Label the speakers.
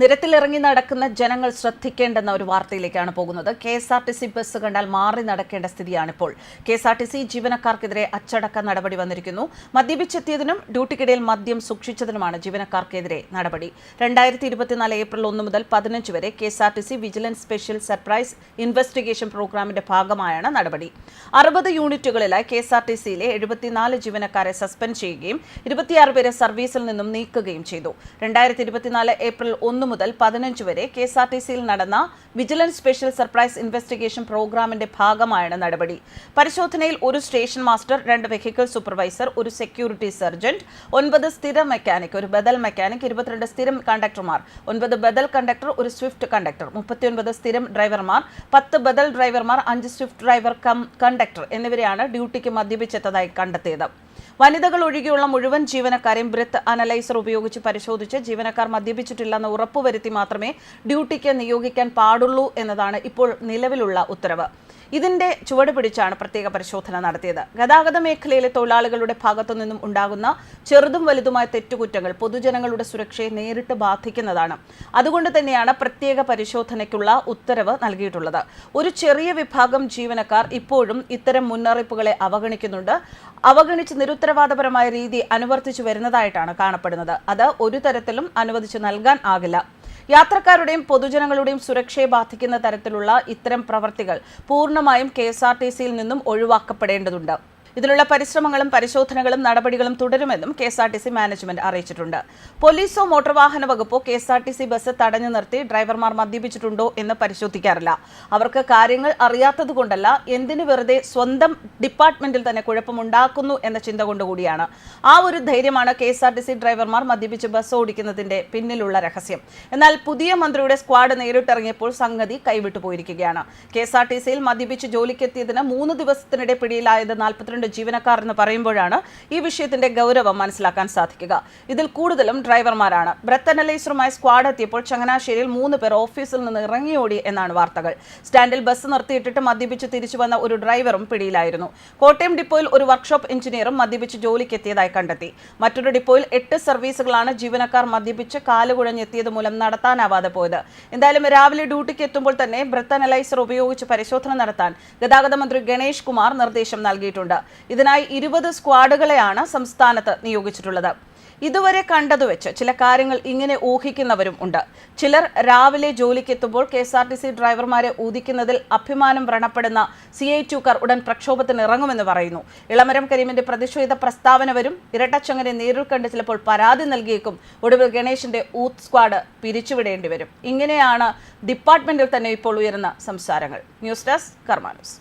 Speaker 1: നിരത്തിലിറങ്ങി നടക്കുന്ന ജനങ്ങൾ ശ്രദ്ധിക്കേണ്ടെന്ന ഒരു വാർത്തയിലേക്കാണ് പോകുന്നത്. K S R T C bus കണ്ടാൽ മാറി നടക്കേണ്ട സ്ഥിതിയാണിപ്പോൾ. K S R T C ജീവനക്കാർക്കെതിരെ അച്ചടക്ക നടപടി വന്നിരിക്കുന്നു. മദ്യപിച്ചെത്തിയതിനും ഡ്യൂട്ടിക്കിടയിൽ മദ്യം സൂക്ഷിച്ചതിനുമാണ് ജീവനക്കാർക്കെതിരെ നടപടി. രണ്ടായിരത്തി ഇരുപത്തിനാല് ഏപ്രിൽ ഒന്ന് മുതൽ പതിനഞ്ച് വരെ K S R T C vigilance special surprise investigation പ്രോഗ്രാമിന്റെ ഭാഗമായാണ് നടപടി. അറുപത് യൂണിറ്റുകളിലായി കെ എസ് ആർ ടി സിയിലെ എഴുപത്തിനാല് ജീവനക്കാരെ സസ്പെൻഡ് ചെയ്യുകയും ഇരുപത്തിയാറ് പേരെ സർവീസിൽ നിന്നും നീക്കുകയും ചെയ്തു. രണ്ടായിരത്തി ഇരുപത്തിനാല് ഏപ്രിൽ ഒന്ന് മുതൽ പതിനഞ്ച് വരെ കെ എസ് ആർ ടി സിയിൽ നടന്ന വിജിലൻസ് സ്പെഷ്യൽ സർപ്രൈസ് ഇൻവെസ്റ്റിഗേഷൻ പ്രോഗ്രാമിന്റെ ഭാഗമായാണ് നടപടി. പരിശോധനയിൽ ഒരു സ്റ്റേഷൻ മാസ്റ്റർ രണ്ട് വെഹിക്കിൾ സൂപ്പർവൈസർ ഒരു സെക്യൂരിറ്റി സർജന്റ് ഒൻപത് സ്ഥിര മെക്കാനിക് ഒരു ബദൽ മെക്കാനിക് ഇരുപത്തിരണ്ട് സ്ഥിരം കണ്ടക്ടർമാർ ഒൻപത് ബദൽ കണ്ടക്ടർ ഒരു സ്വിഫ്റ്റ് കണ്ടക്ടർ മുപ്പത്തിയൊൻപത് സ്ഥിരം ഡ്രൈവർമാർ പത്ത് ബദൽ ഡ്രൈവർമാർ അഞ്ച് സ്വിഫ്റ്റ് ഡ്രൈവർ കം കണ്ടക്ടർ എന്നിവരെയാണ് ഡ്യൂട്ടിക്ക് മദ്യപിച്ചെത്തതായി കണ്ടെത്തിയത്. വനിതകൾ ഒഴികെയുള്ള മുഴുവൻ ജീവനക്കാരെയും ബ്രത്ത് അനലൈസർ ഉപയോഗിച്ച് പരിശോധിച്ച് ജീവനക്കാർ മദ്യപിച്ചിട്ടില്ലെന്ന് ഉറപ്പുവരുത്തി മാത്രമേ ഡ്യൂട്ടിക്ക് നിയോഗിക്കാൻ പാടുള്ളൂ എന്നതാണ് ഇപ്പോൾ നിലവിലുള്ള ഉത്തരവ്. ഇതിന്റെ ചുവട് പിടിച്ചാണ് പ്രത്യേക പരിശോധന നടത്തിയത്. ഗതാഗത മേഖലയിലെ തൊഴിലാളികളുടെ ഭാഗത്തു നിന്നും ഉണ്ടാകുന്ന ചെറുതും വലുതുമായ തെറ്റുകുറ്റങ്ങൾ പൊതുജനങ്ങളുടെ സുരക്ഷയെ നേരിട്ട് ബാധിക്കുന്നതാണ്. അതുകൊണ്ട് തന്നെയാണ് പ്രത്യേക പരിശോധനയ്ക്കുള്ള ഉത്തരവ് നൽകിയിട്ടുള്ളത്. ഒരു ചെറിയ വിഭാഗം ജീവനക്കാർ ഇപ്പോഴും ഇത്തരം മുന്നറിയിപ്പുകളെ അവഗണിക്കുന്നുണ്ട്. അവഗണിച്ച് നിരുത്തരവാദപരമായ രീതി അനുവർത്തിച്ചു വരുന്നതായിട്ടാണ് കാണപ്പെടുന്നത്. അത് ഒരു തരത്തിലും അനുവദിച്ചു നൽകാൻ ആകില്ല. യാത്രക്കാരുടെയും പൊതുജനങ്ങളുടെയും സുരക്ഷയെ ബാധിക്കുന്ന തരത്തിലുള്ള ഇത്തരം പ്രവർത്തികൾ പൂർണമായും കെ നിന്നും ഒഴിവാക്കപ്പെടേണ്ടതുണ്ട്. ഇതിനുള്ള പരിശ്രമങ്ങളും പരിശോധനകളും നടപടികളും തുടരുമെന്നും K S R T C management അറിയിച്ചിട്ടുണ്ട്. പോലീസോ മോട്ടോർ വാഹന വകുപ്പോ K S R T C bus തടഞ്ഞു നിർത്തി ഡ്രൈവർമാർ മദ്യപിച്ചിട്ടുണ്ടോ എന്ന് പരിശോധിക്കാറില്ല. അവർക്ക് കാര്യങ്ങൾ അറിയാത്തതുകൊണ്ടല്ല എന്തിനു വെറുതെ സ്വന്തം ഡിപ്പാർട്ട്മെന്റിൽ തന്നെ കുഴപ്പമുണ്ടാക്കുന്നു എന്ന ചിന്ത കൊണ്ടുകൂടിയാണ്. ആ ഒരു ധൈര്യമാണ് K S R T C ഡ്രൈവർമാർ മദ്യപിച്ച് ബസ് ഓടിക്കുന്നതിന്റെ പിന്നിലുള്ള രഹസ്യം. എന്നാൽ പുതിയ മന്ത്രിയുടെ സ്ക്വാഡ് നേരിട്ടിറങ്ങിയപ്പോൾ സംഗതി കൈവിട്ടു പോയിരിക്കുകയാണ്. കെ എസ് ആർ ടി സിയിൽ മദ്യപിച്ച് ജോലിക്കെത്തിയതിന് മൂന്ന് ദിവസത്തിനിടെ പിടിയിലായത് നാൽപ്പത്തിരണ്ട് ജീവനക്കാർ എന്ന് പറയുമ്പോഴാണ് ഈ വിഷയത്തിന്റെ ഗൗരവം മനസ്സിലാക്കാൻ സാധിക്കുക. ഇതിൽ കൂടുതലും ഡ്രൈവർമാരാണ്. ബ്രത്ത് അനലൈസറുമായി സ്ക്വാഡ് എത്തിയപ്പോൾ ചങ്ങനാശ്ശേരിയിൽ മൂന്ന് പേർ ഓഫീസിൽ നിന്ന് ഇറങ്ങിയോടി എന്നാണ് വാർത്തകൾ. സ്റ്റാൻഡിൽ ബസ് നിർത്തിയിട്ടിട്ട് മദ്യപിച്ച് തിരിച്ചു വന്ന ഒരു ഡ്രൈവറും പിടിയിലായിരുന്നു. കോട്ടയം ഡിപ്പോയിൽ ഒരു വർക്ക്ഷോപ്പ് എഞ്ചിനീയറും മദ്യപിച്ച് ജോലിക്കെത്തിയതായി കണ്ടെത്തി. മറ്റൊരു ഡിപ്പോയിൽ എട്ട് സർവീസുകളാണ് ജീവനക്കാർ മദ്യപിച്ച് കാലുകുഴഞ്ഞെത്തിയത് മൂലം നടത്താനാവാതെ പോയത്. എന്തായാലും രാവിലെ ഡ്യൂട്ടിക്ക് എത്തുമ്പോൾ തന്നെ ബ്രത്ത് അനലൈസർ ഉപയോഗിച്ച് പരിശോധന നടത്താൻ ഗതാഗത മന്ത്രി ഗണേഷ് കുമാർ നിർദ്ദേശം നൽകിയിട്ടുണ്ട്. ഇതിനായി ഇരുപത് സ്ക്വാഡുകളെയാണ് സംസ്ഥാനത്ത് നിയോഗിച്ചിട്ടുള്ളത്. ഇതുവരെ കണ്ടതു വെച്ച് ചില കാര്യങ്ങൾ ഇങ്ങനെ ഊഹിക്കുന്നവരും ഉണ്ട്. ചിലർ രാവിലെ ജോലിക്കെത്തുമ്പോൾ K S R T C ഡ്രൈവർമാരെ ഊദിക്കുന്നതിൽ അഭിമാനം വ്രണപ്പെടുന്ന സി ഐ ടുക്കാർ ഉടൻ പ്രക്ഷോഭത്തിന് ഇറങ്ങുമെന്ന് പറയുന്നു. ഇളമരം കരീമിന്റെ പ്രതിഷേധ പ്രസ്താവന വരും. ഇരട്ടച്ചങ്ങനെ നേരിൽ കണ്ട് ചിലപ്പോൾ പരാതി നൽകിയേക്കും. ഒടുവിൽ ഗണേശിന്റെ ഊത്ത് സ്ക്വാഡ് പിരിച്ചുവിടേണ്ടി വരും. ഇങ്ങനെയാണ് ഡിപ്പാർട്ട്മെന്റിൽ തന്നെ ഇപ്പോൾ ഉയരുന്ന സംസാരങ്ങൾ. News desk കർമാനൂസ്